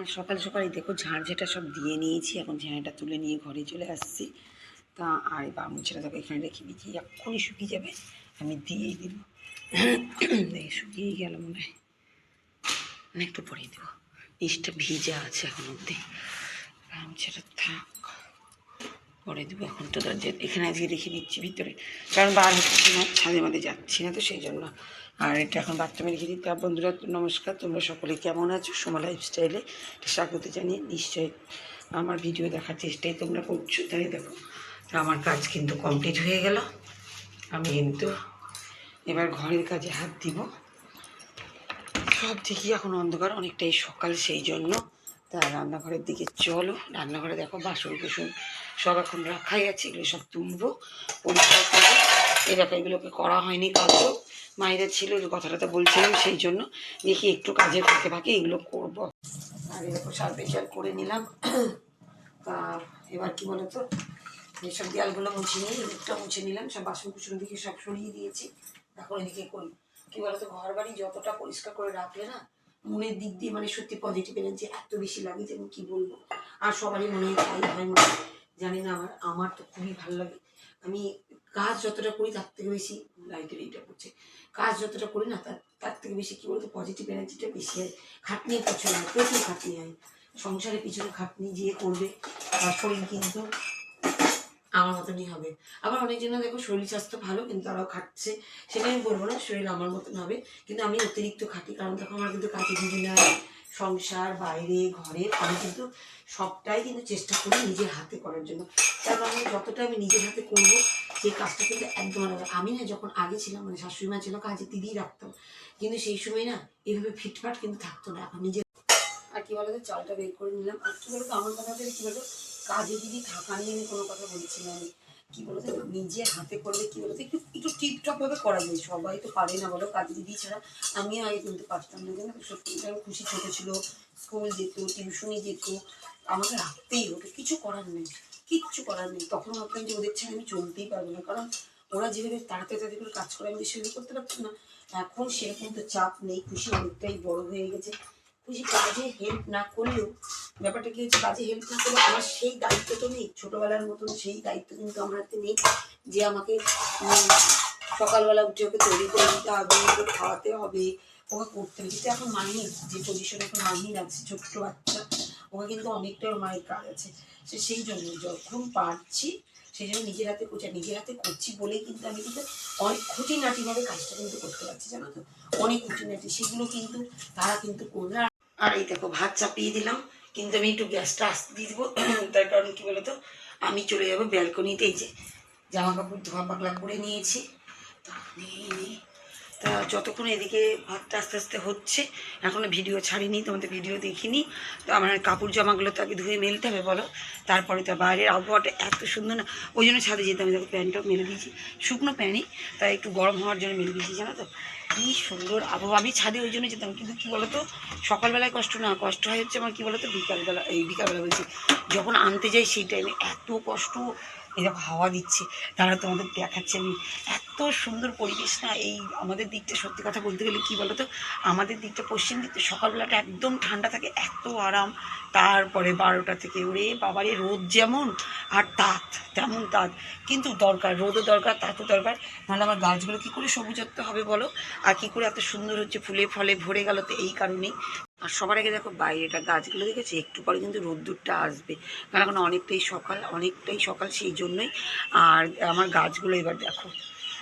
আর সকাল সকাল এই দেখো ঝাড় ঝাঁটা সব দিয়ে নিয়েছি, এখন ঝাঁটা তুলে নিয়ে ঘরে চলে আসছি। তা আর এই বামুছিটা দেখো এখানে রেখে দিয়েছি, এক্ষুনি শুকিয়ে যাবে, আমি দিয়েই দিব। শুকিয়েই গেল মনে হয়। না একটু পরেই দেবো। নিচটা ভিজা আছে এখন অব্দি গামছাটা থাক, পরে দেবো। এখন তো দরজা এখানে আজকে রেখে দিচ্ছি ভিতরে। কারণ বার হচ্ছে না ছাদে মাদে যাচ্ছি না তো সেই জন্য। আর এটা এখন বাথরুমে রেখে দিতে আর বন্ধুরা, নমস্কার। তোমরা সকলে কেমন আছো? সোমা লাইফস্টাইলে স্বাগত জানিয়ে নিশ্চয়ই আমার ভিডিও দেখার চেষ্টাই তোমরা করছ। তাই দেখো, তো আমার কাজ কিন্তু কমপ্লিট হয়ে গেল। আমি কিন্তু এবার ঘরের কাজে হাত দিব। সব দিকে এখন অন্ধকার, অনেকটাই সকাল সেই জন্য। তা রান্নাঘরের দিকে চলো। রান্নাঘরে দেখো বাসন কুসন সব এখন রাখাই আছে। এগুলো সব তুলবো, পরিষ্কার করব। এই দেখো এগুলোকে করা হয়নি কাজও মায়েরা ছিল কথাটা তো বলছিলাম সেই জন্য। দেখি একটু কাজের ফাঁকে ফাঁকে এগুলো করব। আর দেখো সার করে নিলাম। তা এবার কি বলতো এইসব দেয়ালগুলো মুছে নিয়ে এদিকটা মুছে নিলাম, সব বাসন কুসন দিকে সব সরিয়ে দিয়েছি। এখন এদিকে করি কি বলতো ঘর বাড়ি যতটা পরিষ্কার করে রাখলে না, মনের দিক দিয়ে মানে সত্যি পজিটিভ এনার্জি এত বেশি লাগে যে আমি কি বলব। আর সবারই মনে হয় তাই হয় মনে। জানি না আমার আমার তো খুবই ভালো লাগে। আমি কাজ যতটা করি তার থেকে বেশি লাইটের এইটা করছে। কাজ যতটা করি না, তার তার থেকে বেশি কি বলতো পজিটিভ এনার্জিটা বেশি হয়। খাটনি প্রচুর হয়, প্রচুর খাটনি হয়। সংসারের পিছনে খাটনি যে করবে, তার শরীর কিন্তু আমার মতনই হবে। আবার অনেকজন দেখো শরীর স্বাস্থ্য ভালো, কিন্তু তারাও খাটছে সেটা আমি বলব না, শরীর আমার মতন হবে। কিন্তু আমি অতিরিক্ত খাটি, কারণ দেখো আমার কিন্তু কাজে দিদি নাই সংসার, বাইরে, ঘরে, আমি কিন্তু সবটাই কিন্তু চেষ্টা করি নিজের হাতে করার জন্য। কারণ আমি যতটা আমি নিজের হাতে করব সেই কাজটা কিন্তু একদম আলাদা। আমি না যখন আগে ছিলাম মানে শাশুড়ি মা ছিল, কাজে দিদিই রাখতাম। কিন্তু সেই সময় না এভাবে ফিটফাট কিন্তু থাকতো না। এখন নিজে আর কি বলতো, চালটা বের করে নিলাম। আর কি বলতো, আমার কথা হচ্ছে কি বলতো, কাজে দিদি থাকা নিয়ে আমি কোনো কথা বলছি না আমি। কি বলতো, নিজে হাতে করলে কি বলতো, একটু একটু টিপটপ ভাবে করা যায়। সবাই তো পারে না বলো কাজে দিদি ছাড়া। আমিও আগে কিন্তু পারতাম না কিন্তু সত্যি আমি খুশি ছোট ছিল, স্কুল যেত, টিউশনি যেত, আমাকে রাখতেই হতো, কিছু করার নেই, কিচ্ছু করার নেই। তখন ভাবতাম যে ওদের ছাড়া আমি চলতেই পারব না, কারণ ওরা যেভাবে তাড়াতাড়ি তাড়াতাড়ি করে কাজ করে, আমি সেভাবে করতে পারতাম না। এখন সেরকম তো চাপ নেই, খুশি অনেকটাই বড় হয়ে গেছে। খুশি কাজে হেল্প না করলেও, ব্যাপারটা কি হচ্ছে, কাজে হেল্প না করলে আমার সেই দায়িত্ব তো নেই। ছোটবেলার মতন সেই দায়িত্ব কিন্তু আমার হাতে নেই যে আমাকে সকালবেলা উঠে ওকে তৈরি করে দিতে হবে, ওকে খাওয়াতে হবে, ওকে করতে হবে। যেটা এখন মাহির যে পজিশনে এখন মাহির আছে ছোট্ট বাচ্চা, ওকে কিন্তু অনেকটা মায়ের কাজ আছে। সে সেই জন্য যখন পারছি সেই জন্য নিজের হাতে করছি নিজের হাতে করছি বলেই কিন্তু আমি কিন্তু অনেক খুঁটিনাটিভাবে কাজটা কিন্তু করতে পারছি, জানো তো? অনেক খুঁটিনাটি, সেগুলো কিন্তু তারা কিন্তু করবে। আর- এই দেখো, ভাত চাপিয়ে দিলাম। কিন্তু আমি একটু গ্যাসটা আসতে দিয়ে দেবো। তার কারণ কি বলতো? আমি চলে যাব ব্যালকনিতে যে জামা কাপড় ধোয়া পাকলা করে নিয়েছি। তা নিয়ে তা যতক্ষণ এদিকে ভাতটা আস্তে আস্তে হচ্ছে এখনও ভিডিও ছাড়িনি, তোমাদের ভিডিও দেখিনি। তো আমার কাপড় জামাগুলো তো আগে ধুয়ে মেলতে হবে, বলো? তারপরে তো বাইরের আবহাওয়াটা এত সুন্দর না। ওই জন্য ছাদে যেতাম দেখো প্যান্টটাও মেলে দিয়েছি। শুকনো প্যান্টই, তাই একটু গরম হওয়ার জন্য মেলে দিয়েছি, জানো তো? কী সুন্দর আবহাওয়া। আমি ছাদে ওই জন্য যেতাম, কিন্তু কী বলতো, সকালবেলায় কষ্ট না, কষ্ট হয় হচ্ছে আমার কী বলতো, বিকালবেলা, এই বিকালবেলা বলছি, যখন আনতে যাই সেই টাইমে এত কষ্ট এরকম হাওয়া দিচ্ছে, তারা তোমাদের দেখাচ্ছে। আমি এত সুন্দর পরিবেশ না, এই আমাদের দিকটা সত্যি কথা বলতে গেলে কী বলতো? আমাদের দিকটা পশ্চিম দিকটা সকালবেলাটা একদম ঠান্ডা থাকে, এত আরাম। তারপরে বারোটা থেকে ওরে বাবারে, রোদ যেমন আর তাঁত, তেমন তাঁত। কিন্তু দরকার, রোদও দরকার, তাঁতও দরকার। নাহলে আমার গাছগুলো কী করে সবুজত্ব হবে বলো? আর কী করে এত সুন্দর হচ্ছে, ফুলে ফলে ভরে গেল তো এই কারণেই। আর সবার আগে দেখো বাইরেটা গাছগুলো দেখেছি? একটু পরে কিন্তু রোদ্দুরটা আসবে। কারণ এখন অনেকটাই সকাল অনেকটাই সকাল সেই জন্যই। আর আমার গাছগুলো এবার দেখো।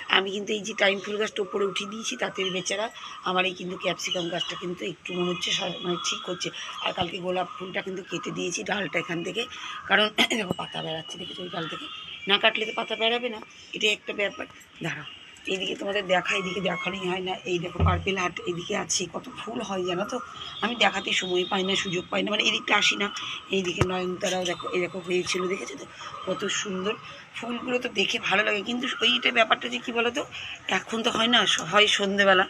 আমি কিন্তু এই যে টাইম ফুল গাছটা উপরে উঠিয়ে দিয়েছি, তাতে বেচারা আমার এই কিন্তু ক্যাপসিকাম গাছটা কিন্তু একটু মনে হচ্ছে মানে ঠিক হচ্ছে। আর কালকে গোলাপ ফুলটা কিন্তু কেটে দিয়েছি ডালটা এখান থেকে। কারণ দেখো পাতা বেড়াচ্ছে, দেখেছি ওই ডাল থেকে? না কাটলে তো পাতা বেড়াবে না। এটাই একটা ব্যাপার। দাঁড়াও। এইদিকে তোমাদের দেখা এইদিকে দেখানোই হয় না। এই দেখো পার্পেল হাট এদিকে আছে, কত ফুল হয় জানো তো? আমি দেখাতে সময় পাই না, সুযোগ পাই না। মানে এদিকটা আসি না, এইদিকে নয়নতারাও দেখো এরকম হয়েছিল, দেখেছ তো? কত সুন্দর। ফুলগুলো তো দেখে ভালো লাগে, কিন্তু ওইটা ব্যাপারটা যে কী বলো তো এখন তো হয় না হয় সন্ধেবেলা।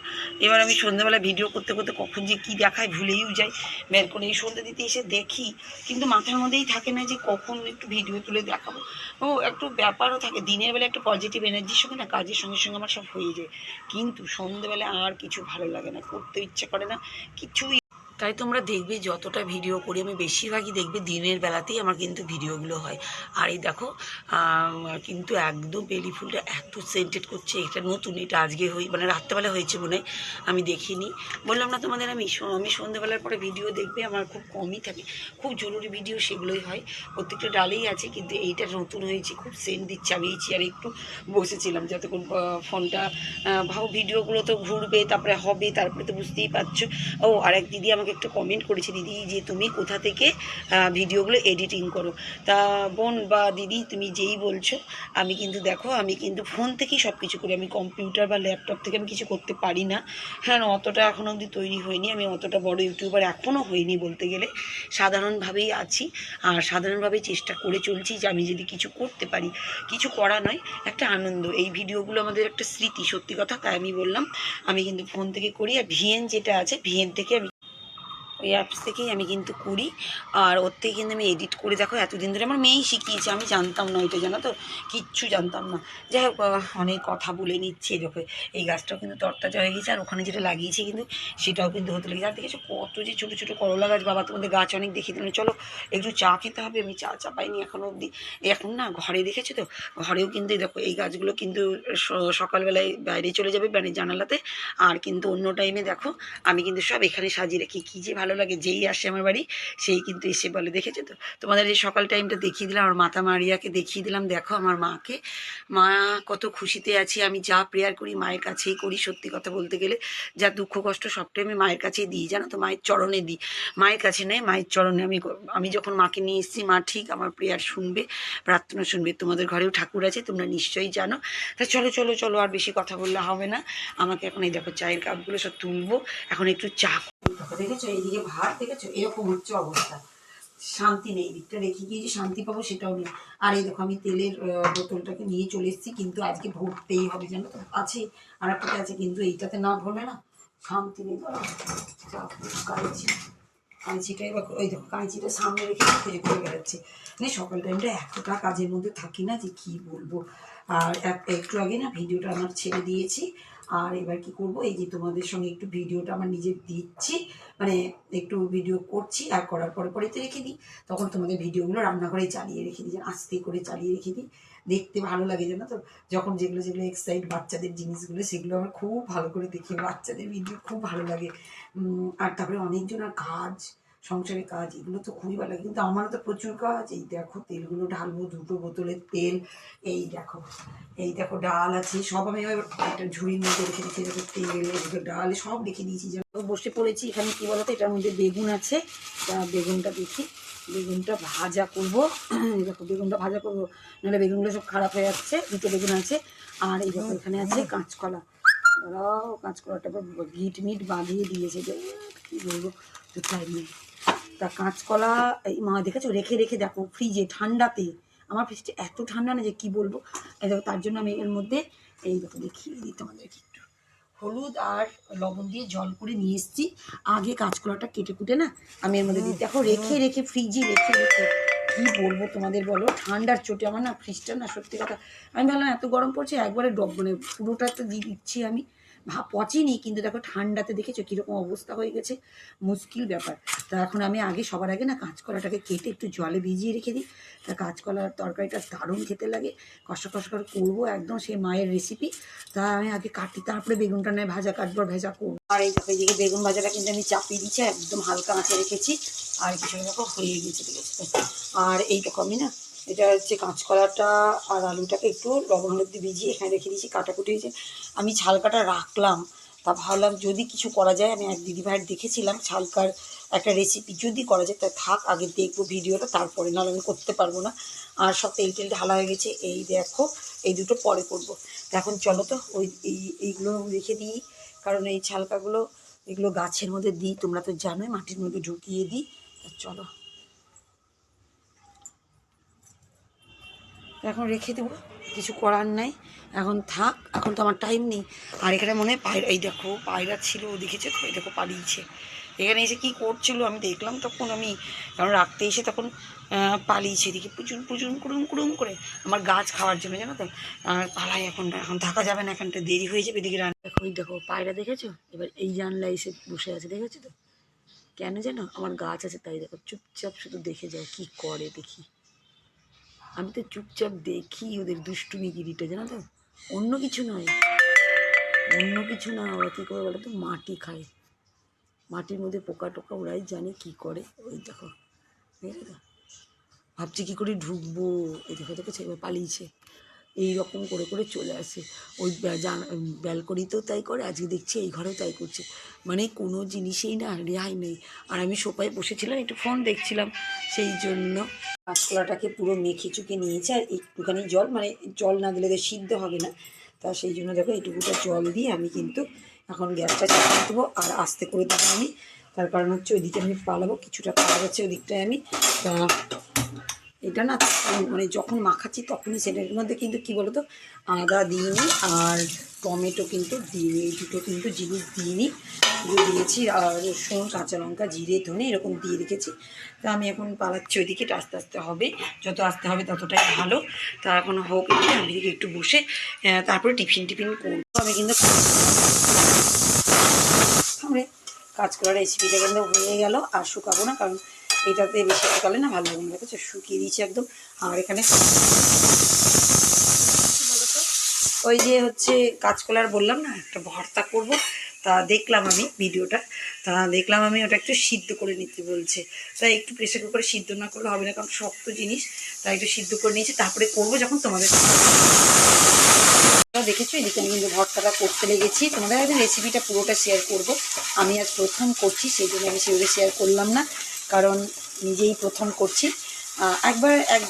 এবার আমি সন্ধেবেলা ভিডিও করতে করতে কখন যে কী দেখায় ভুলেইও যাই। বের করে এই সন্ধে দিতে এসে দেখি। কিন্তু মাথার মধ্যেই থাকে না যে কখন একটু ভিডিও তুলে দেখাবো। ও, একটু ব্যাপারও থাকে। দিনের বেলা একটু পজিটিভ এনার্জির সঙ্গে না, কাজের সঙ্গে সঙ্গে আমার সব হয়ে যায়। কিন্তু সন্ধেবেলা আর কিছু ভালো লাগে না, করতে ইচ্ছে করে না, কিছুই তাই তোমরা দেখবে যতটা ভিডিও করি, আমি বেশিরভাগই দেখবে দিনের বেলাতেই আমার কিন্তু ভিডিওগুলো হয়। আর এই দেখো কিন্তু একদম বেলি ফুলটা এত সেন্টেড করছে, এটা নতুন, এটা আজকে হই মানে রাত্রেবেলা হয়েছে মনে আমি দেখিনি। বললাম না তোমাদের, আমি আমি সন্ধ্যেবেলার পরে ভিডিও দেখবে, আমার খুব কমই থাকে। খুব জরুরি ভিডিও সেগুলোই হয়। প্রত্যেকটা ডালেই আছে, কিন্তু এইটা নতুন হয়েছে, খুব সেন্ট দিচ্ছে। আমি এই চেয়ারে একটু বসেছিলাম যতক্ষণ ফোনটা ভাও ভিডিওগুলো তো ঘুরবে, তারপরে হবে, তারপরে তো বুঝতেই পারছ। ও আর এক দিদি আমাকে একটু কমেন্ট করেছে, দিদি, যে তুমি কোথা থেকে ভিডিওগুলো এডিটিং করো? তা বোন, বা দিদি, তুমি যেই বলছো, আমি কিন্তু দেখো, আমি কিন্তু ফোন থেকেই সব কিছু করি। আমি কম্পিউটার বা ল্যাপটপ থেকে আমি কিছু করতে পারি না। হ্যাঁ অতটা এখনও অবধি তৈরি হয়নি। আমি অতটা বড় ইউটিউবার এখনও হইনি বলতে গেলে। সাধারণভাবেই আছি। আর সাধারণভাবেই চেষ্টা করে চলছি যে আমি যদি কিছু করতে পারি। কিছু করা নয়, একটা আনন্দ। এই ভিডিওগুলো আমাদের একটা স্মৃতি, সত্যি কথা তাই আমি বললাম। আমি কিন্তু ফোন থেকে করি। আর ভিএন যেটা আছে, ভিএন থেকে আমি ওই অ্যাপস থেকেই আমি কিন্তু করি। আর ওর থেকে কিন্তু আমি এডিট করে, দেখো এতদিন ধরে আমার মেয়েই শিখিয়েছে, আমি জানতাম না ওইটা জানো তো? কিচ্ছু জানতাম না। যাই হোক অনেক কথা বলে নিচ্ছে দেখো, এই গাছটাও কিন্তু তরতাজা হয়ে গেছে, আর ওখানে যেটা লাগিয়েছি কিন্তু সেটাও কিন্তু হতে লেগেছে। আর দেখেছ কত যে ছোটো ছোটো করলা গাছ, বাবা, তোমাদের গাছ অনেক দেখিয়ে দিলাম। চলো, একটু চা খেতে হবে, আমি চা চা পাইনি এখনও অবধি এখন না ঘরে দেখেছ তো? ঘরেও কিন্তু দেখো, এই গাছগুলো কিন্তু সকালবেলায় বাইরে চলে যাবে মানে জানালাতে। আর কিন্তু অন্য টাইমে দেখো, আমি কিন্তু সব এখানে সাজিয়ে রাখি। কী যে ভালো লাগে, যেই আসে আমার বাড়ি, সেই কিন্তু এসে বলে, দেখেছ তো? তোমাদের এই সকাল টাইমটা দেখিয়ে দিলাম, আমার মাতা মারিয়াকে দেখিয়ে দিলাম, দেখো আমার মাকে। মা কত খুশিতে আছি, আমি যা প্রেয়ার করি মায়ের কাছেই করি, সত্যি কথা বলতে গেলে। যা দুঃখ, কষ্ট সবটাই আমি মায়ের কাছেই দিই, জানো তো? মায়ের চরণে দিই। মায়ের কাছে নেই, মায়ের চরণে আমি আমি যখন মাকে নিয়ে এসেছি, মা ঠিক আমার প্রেয়ার শুনবে, প্রার্থনা শুনবে। তোমাদের ঘরেও ঠাকুর আছে, তোমরা নিশ্চয়ই জানো। তা চলো চলো চলো, আর বেশি কথা বললে হবে না। আমাকে এখন এই দেখো চায়ের কাপগুলো সব তুলবো। এখন একটু চা দেখো দেখেছ? এইদিকে ভাত, দেখেছ? এরকম হচ্ছে অবস্থা। শান্তি নেই, দিকটা রেখে গিয়ে যে শান্তি পাবো সেটাও নেই। আর এই দেখো, আমি তেলের বোতলটাকে নিয়ে চলে এসেছি, কিন্তু আজকে ভরতেই হবে, জানো তো? আছে, আর একটা আছে, কিন্তু এইটাতে না ভরলে না শান্তি নেই। কাঁচি কাঁচিটা এবার ওই দেখো কাঁচিটা সামনে রেখে খুঁজে খুঁজে বেড়াচ্ছে। মানে সকাল টাইমটা এতটা কাজের মধ্যে থাকি না যে কি বলব? আর এক- একটু আগে না ভিডিওটা আমার ছেড়ে দিয়েছি আর এবার কি করব? এই যে তোমাদের সঙ্গে একটু ভিডিওটা আমার নিজে দিচ্ছি মানে একটু ভিডিও করছি আর করার পরে পরে তো রেখে দিই। তখন তোমাদের ভিডিওগুলো রান্নাঘরে চালিয়ে রেখে দিই আস্তে করে চালিয়ে রেখে দিই। দেখতে ভালো লাগে জানো তো? যখন যেগুলো যেগুলো এক্সাইট বাচ্চাদের জিনিসগুলো, সেগুলো আমার খুব ভালো করে দেখি। বাচ্চাদের ভিডিও খুব ভালো লাগে। আর তারপরে অনেকজনের কাজ সংসারের কাজ, এগুলো তো খুবই ভালো লাগে। কিন্তু আমারও তো প্রচুর কাজ। এই দেখো তেলগুলো ঢালবো, দুটো বোতলের তেল, এই দেখো এই দেখো ডাল আছে। সব আমি একটা ঝুড়ির মধ্যে রেখে দিচ্ছি দেখো তেল, এদিকে ডাল, সব রেখে দিয়েছি। যেন বসে পড়েছি এখানে, কি বলতো, এটার মধ্যে বেগুন আছে। তা বেগুনটা দেখি, বেগুনটা ভাজা করব। দেখো, বেগুনটা ভাজা করব। নাহলে বেগুনগুলো সব খারাপ হয়ে যাচ্ছে, দুটো বেগুন আছে। আর এই দেখো এখানে আছে কাঁচকলা। দাঁড়াও কাঁচকলাটা ভিট মিট বাঁধিয়ে দিয়েছে। কী বলব, তো টাইম নেই তা কাঁচকলা এই মা দেখেছ? রেখে রেখে দেখো ফ্রিজে ঠান্ডাতে। আমার ফ্রিজটা এত ঠান্ডা না যে কি বলব? দেখো তার জন্য আমি এর মধ্যে এই দেখো দেখিয়ে দিই তোমাদেরকে একটু। হলুদ আর লবণ দিয়ে জল করে নিয়ে এসেছি। আগে কাঁচকলাটা কেটে কুটে না আমি এর মধ্যে দিই। দেখো রেখে রেখে ফ্রিজে রেখে রেখে কি বলব তোমাদের বলো? ঠান্ডার চোটে আমার না ফ্রিজটা না সত্যি কথা। আমি ভাবলাম এত গরম পড়ছে একবারে ডব মানে পুরোটা তো দিয়ে দিচ্ছি আমি। পচেনি, কিন্তু দেখো ঠান্ডাতে দেখেছ কীরকম অবস্থা হয়ে গেছে। মুশকিল ব্যাপার। তা এখন আমি আগে সবার আগে না কাঁচকলাটাকে কেটে একটু জলে ভিজিয়ে রেখে দিই। তা কাঁচকলার তরকারিটা দারুণ খেতে লাগে। কষ্ট কষা করে করব একদম সেই মায়ের রেসিপি তা আমি আগে কাটি, তারপরে বেগুনটা নেয় ভাজা কাটবো ভেজা করব। আর এই দেখো এইদিকে বেগুন ভাজাটা কিন্তু আমি চাপিয়ে দিচ্ছি, একদম হালকা আঁচে রেখেছি। আর কিছু রকম হয়ে গেছে। আর এই দেখো আমি না এটা হচ্ছে কাঁচকলাটা আর আলুটাকে একটু লবণ হলুদ দিয়ে ভিজিয়ে এখানে রেখে দিয়েছি, কাটাকুটি হয়েছে। আমি ছালকাটা রাখলাম, তা ভাবলাম যদি কিছু করা যায়, আমি এক দিদিভাইয়ের দেখেছিলাম ছালকার একটা রেসিপি যদি করা যায় তা থাক, আগে দেখব ভিডিওটা, তারপরে নাহলে আমি করতে পারব না। আর সব তেল টেল ঢালা হয়ে গেছে, এই দেখো, এই দুটো পরে করব। এখন চলো তো, ওই এই, এইগুলো রেখে দিই, কারণ এই ছালকাগুলো এগুলো গাছের মধ্যে দিই, তোমরা তো জানোই মাটির মধ্যে ঢুকিয়ে দিই চলো। এখন রেখে দেবো। কিছু করার নাই। এখন থাক, এখন তো আমার টাইম নেই। আর এখানে মনে হয় পায়রা এই দেখো, পায়রা ছিল দেখেছ তো দেখো পালিয়েছে। এখানে এসে কী করছিল আমি দেখলাম তখন আমি কারণ রাখতে এসে তখন পালিয়েছে। এদিকে পুচুন পুচুন কুড়ুম কুড়ুম করে আমার গাছ খাওয়ার জন্য, জানো তো? আর পালাই এখন এখন থাকা যাবে না, এখানটা দেরি হয়ে যাবে এদিকে রান্না। দেখো ওই দেখো, পায়রা দেখেছ? এবার এই জানলা এসে বসে আছে, দেখেছ তো? কেন জানো আমার গাছ আছে, তাই দেখো, চুপচাপ শুধু দেখে যাও, কি করে দেখি। আমি তো চুপচাপ দেখি ওদের দুষ্টুমিগিরিটা জানো তো? অন্য কিছু নয়। অন্য কিছু না, ওরা কী করে বলে তো মাটি খায়। মাটির মধ্যে পোকা টোকা, ওরাই জানে কি করে। ওই দেখো ঠিক তো? ভাবছি কী করে ঢুকবো? এই দেখো, দেখেছে? এবার পালিয়েছে। এই রকম করে করে চলে আসে। ওই ব্যালকনিতেও তাই করে, আজকে দেখছি এই ঘরেও তাই করছে। মানে কোনো জিনিসেই না, রেহাই নেই। আর আমি সোফায় বসেছিলাম, একটু ফোন দেখছিলাম, সেই জন্য কাঁচকলাটাকে পুরো মেখে চুকে নিয়েছে, আর একটুখানি জল মানে জল না দিলে তো সিদ্ধ হবে না। তা সেই জন্য দেখো, এইটুকুটা জল দিয়ে আমি কিন্তু এখন গ্যাসটা চাপিয়ে দেবো, আর আস্তে করে দেবো আমি। তার কারণ হচ্ছে ওইদিকে আমি পালাবো, কিছুটা পাওয়া যাচ্ছে ওদিকটায় আমি। এটা না মানে যখন মাখাচ্ছি তখনই সেটার মধ্যে কিন্তু কি বলতো, আদা দিইনি আর টমেটো কিন্তু দিইনি, এই দুটো কিন্তু জিনিস দিইনি। দিয়েছি, আর রসুন, কাঁচা লঙ্কা, জিরে, ধনে এরকম দিয়ে রেখেছি। তা আমি এখন পালাচ্ছি ওইদিকে আস্তে আস্তে হবে। যত আস্তে হবে ততটাই ভালো। তা এখন হোক একটু আমি একটু বসে তারপরে টিফিন টিফিন করব। আমি কিন্তু কাজ করার রেসিপিটা কিন্তু হয়ে গেল, আর শুকাবো না, কারণ এটাতে বেশি শুকালে না ভালো লাগবে না দেখেছ শুকিয়ে দিয়েছি একদম। আর এখানে? ওই যে হচ্ছে কাঁচকলার বললাম না, একটা ভর্তা করব। তা দেখলাম আমি ভিডিওটা। তা দেখলাম আমি ওটা একটু সিদ্ধ করে নিতে বলছে। তাই একটু প্রেশার কুকারে সিদ্ধ না করলে হবে না, কারণ শক্ত জিনিস। তাই একটু সিদ্ধ করে নিয়েছি, তারপরে করব যখন তোমাদের দেখেছ? এদিকে আমি কিন্তু ভর্তাটা করতে লেগেছি। তোমাদের আগে রেসিপিটা পুরোটা শেয়ার করব। আমি আজ প্রথম করছি, সেই জন্য আমি সেভাবে শেয়ার করলাম না। কারণ নিজেই প্রথম করছি। একবার এক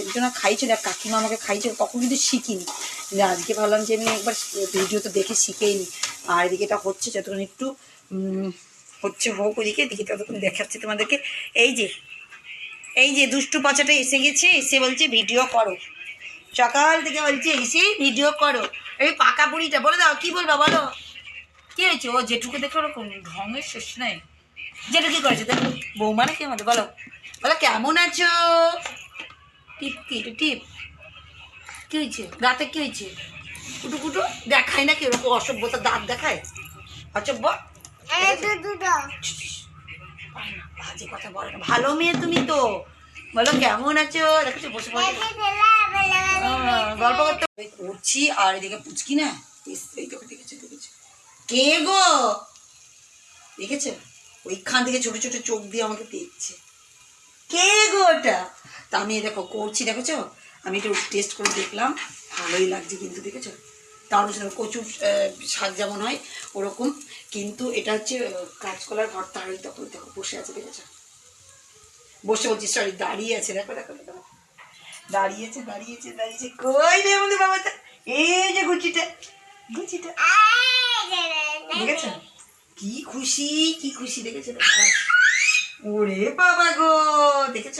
একজনা খাইছিল এক কাকিমা আমাকে খাইছিল তখন কিন্তু শিখিনি। কিন্তু আজকে ভাবলাম যে আমি একবার ভিডিও তো দেখে শিখেই নি আর এদিকে এটা হচ্ছে, যতক্ষণ একটু হচ্ছে হোক ওদিকে এদিকে ততক্ষণ দেখাচ্ছি তোমাদেরকে। এই যে এই যে দুষ্টু পাচাটা এসে গেছে, এসে বলছে ভিডিও করো। সকাল থেকে বলছে, এসে ভিডিও করো। এই পাকা বুড়িটা, বলে দাও, কি বলবা বলো? কি হয়েছে? ও যেটুকু দেখো ওরকম, ঢঙের শেষ নাই। যেটু কি করেছে দেখো বৌমা নাকি আমাদের বলো বলো কেমন আছো? টিপ কি টিপ। কি হয়েছে? রাতে কি হয়েছে? কুটু কুটু দেখায় নাকি ওরকম অসভ্যতা দাঁত দেখায়? অসভ্য? বাজে কথা বলে না। ভালো মেয়ে তুমি তো। বলো কেমন আছো? দেখেছ বসে বসে গল্প করতে করছি আর এদিকে পুচকি না। দেখেছ দেখেছ। কে গো? দেখেছ? ওইখান থেকে ছোট ছোট চোখ দিয়ে আমাকে দেখছে। কে গো ওটা? তা আমি দেখো করছি দেখেছ? আমি একটু টেস্ট করে দেখলাম ভালোই লাগছে কিন্তু দেখেছ? তার সাথে কচুর শাক যেমন হয় ওরকম। কিন্তু এটা হচ্ছে কাঁচকলার ভর্তা আর ওই দেখো বসে আছে দেখেছ? বসে বলছি সরি দাঁড়িয়ে আছে দেখো দেখো দেখো দেখো। দাঁড়িয়েছে দাঁড়িয়েছে দাঁড়িয়েছে কই রে আমাদের বাবাটা? এই যে গুচিটা গুচিটা। দেখেছ? কি খুশি কি খুশি দেখেছ ওরে বাবা গো দেখেছ?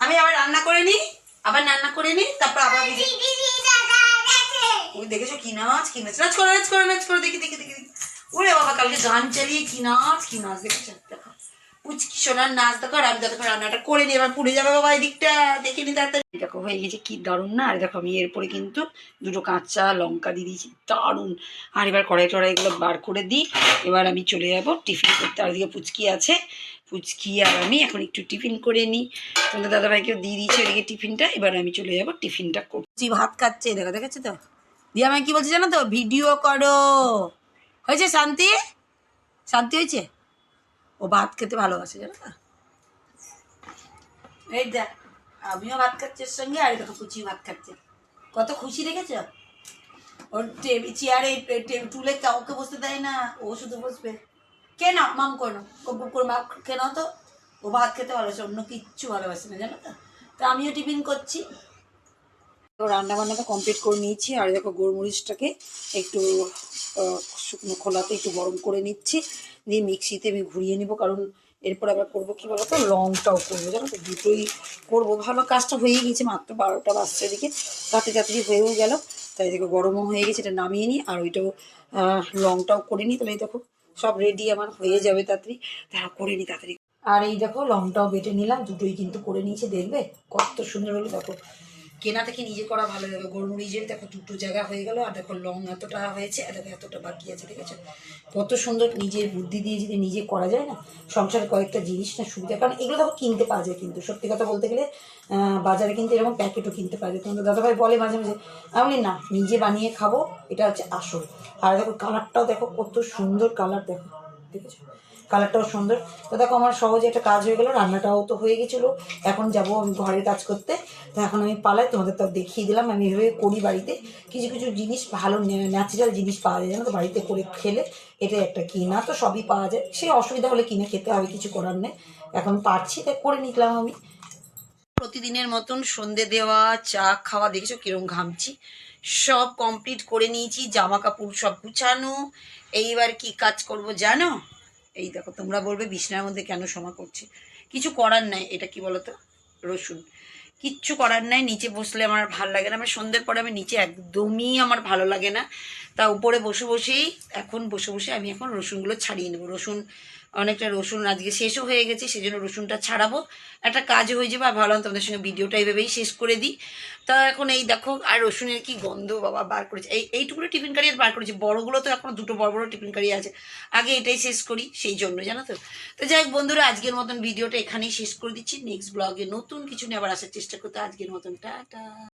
আমি আবার রান্না করে নি আবার রান্না করে নি তারপর আবার ওই দেখেছ কি নাচ কি নাচ? নাচ করো নাচ করো নাচ করো দেখি দেখি দেখি দেখি। ওরে বাবা কালকে গান চালিয়ে কি নাচ কি নাচ দেখেছ? দেখো। পুচকি সোনার নাচ দেখো আর আমি দেখো রান্নাটা করে নি এবার পুড়ে যাবে বাবা এই দিকটা দেখে নি তাড়াতাড়ি। দেখো হয়ে গেছে কি দারুণ না? আর দেখো আমি এরপরে কিন্তু দুটো কাঁচা লঙ্কা দিয়ে দিয়েছি দারুণ। আর এবার কড়াই টড়াই এগুলো বার করে দিই। এবার আমি চলে যাব টিফিন করতে। আর এদিকে পুচকি আছে। পুচকি আর আমি এখন একটু টিফিন করে নিই। তোমাদের দাদাভাইকেও দিয়ে দিয়েছি ওদিকে টিফিনটা। এবার আমি চলে যাব টিফিনটা করছি ভাত খাচ্ছে দেখো দেখেছ তো? দিয়ে আমায় কি বলছে জানো তো? ভিডিও করো। হয়েছে শান্তি? শান্তি হয়েছে? ও ভাত খেতে ভালোবাসে, জানো তো? এই দেখ, আমিও ভাত খাচ্ছি ওর সঙ্গে, আর দেখো কুচি ভাত খাচ্ছে। কত খুশি দেখেছ? ওর টেবিল চেয়ারে টুলে কাউকে বসতে দেয় না, ও শুধু বসবে। কেন মাম করো গপ করে মা কেন তো। ও ভাত খেতে ভালোবাসে, অন্য কিচ্ছু ভালোবাসে না, জানো তো? তো আমিও টিফিন করছি। রান্না বান্নাটা কমপ্লিট করে নিয়েছি। আর দেখো গোলমরিচটাকে একটু শুকনো খোলাতে একটু গরম করে নিচ্ছি। দিয়ে মিক্সিতে আমি ঘুরিয়ে নিব, কারণ এরপর আবার করব কি বলতো? লংটাও করব। জানো তো, দুটোই করব। ভালো কাজটা হয়েই গেছে, মাত্র বারোটা বাজছে দিকে তাতে তাড়াতাড়ি হয়েও গেল। তাই দেখো গরমও হয়ে গেছে, এটা নামিয়ে নিই। আর ওইটাও লংটাও করে নিই। তাহলে দেখো, সব রেডি আমার হয়ে যাবে তাড়াতাড়ি। তারা করে নিই তাড়াতাড়ি। আর এই দেখো, লংটাও বেটে নিলাম। দুটোই কিন্তু করে নিয়েছে, দেখবে? কত সুন্দর হলো, দেখো। কেনা থেকে নিজে করা ভালো যাবে গোলমরিচের দেখো দুটো জায়গা হয়ে গেল, আর দেখো লং এতটা হয়েছে, আর দেখো এতটা বাকি আছে, ঠিক আছে? কত সুন্দর নিজের বুদ্ধি দিয়ে যদি নিজে করা যায় না সংসারে কয়েকটা জিনিস না সুবিধা, কারণ এগুলো দেখো কিনতে পাওয়া যায় কিন্তু। সত্যি কথা বলতে গেলে বাজারে কিন্তু এরকম প্যাকেটও কিনতে পাওয়া যায়। কিন্তু দাদাভাই বলে মাঝে মাঝে, আমি না, নিজে বানিয়ে খাব, এটা হচ্ছে আসল। আর দেখো কালারটাও দেখো কত সুন্দর কালার দেখো দেখেছ কালারটাও সুন্দর। তো দেখো আমার সহজে একটা কাজ হয়ে গেলো, রান্নাটাও তো হয়ে গেছিল। এখন যাব আমি ঘরের কাজ করতে। তো এখন আমি পালাই, তোমাদের তো দেখিয়ে দিলাম। আমি এভাবে করি বাড়িতে। কিছু কিছু জিনিস ভালো ন্যাচারাল জিনিস পাওয়া যায়। জানো তো, বাড়িতে করে খেলে এটা একটা কিনা তো সবই পাওয়া যায়। সেই অসুবিধা হলে কিনে খেতে হবে, কিছু করার নেই। এখন পারছি, তাই করে নিলাম আমি। প্রতিদিনের মতন সন্ধে দেওয়া, চা খাওয়া, দেখেছ কিরম ঘামছি। সব কমপ্লিট করে নিয়েছি জামা কাপড় সব গুছানো। এইবার কি কাজ করব জানো? এই দেখো, তোমরা বলবে বিছনার মধ্যে কেন সমা করছে? কিছু করার নাই, এটা কি বলতো? রসুন। কিচ্ছু করার নাই, নিচে বসলে আমার ভালো লাগে না। আমার সন্ধ্যের পরে আমি নিচে একদমই আমার ভালো লাগে না। তা উপরে বসে বসেই, এখন বসে বসে আমি এখন রসুনগুলো ছাড়িয়ে নেব। রসুন অনেকটা রসুন আজকে শেষও হয়ে গেছে সেই জন্য রসুনটা ছাড়াবো। একটা কাজ হয়ে যাবে, আর ভাবলাম তোমাদের সঙ্গে ভিডিওটা এইভাবেই শেষ করে দিই। তা এখন এই দেখো, আর রসুনের কি গন্ধ বাবা, বার করেছে। এই এইটুকুনো টিফিন কারি আর বার করেছি। বড়গুলো তো এখন দুটো বড় বড় টিফিন কারি আছে। আগে এটাই শেষ করি, সেই জন্য, জানো তো? তো যাই হোক বন্ধুরা, আজকের মতন ভিডিওটা এখানেই শেষ করে দিচ্ছি। নেক্সট ব্লগে নতুন কিছু নিয়ে আবার আসার চেষ্টা করতে, আজকের মতন, টাটা।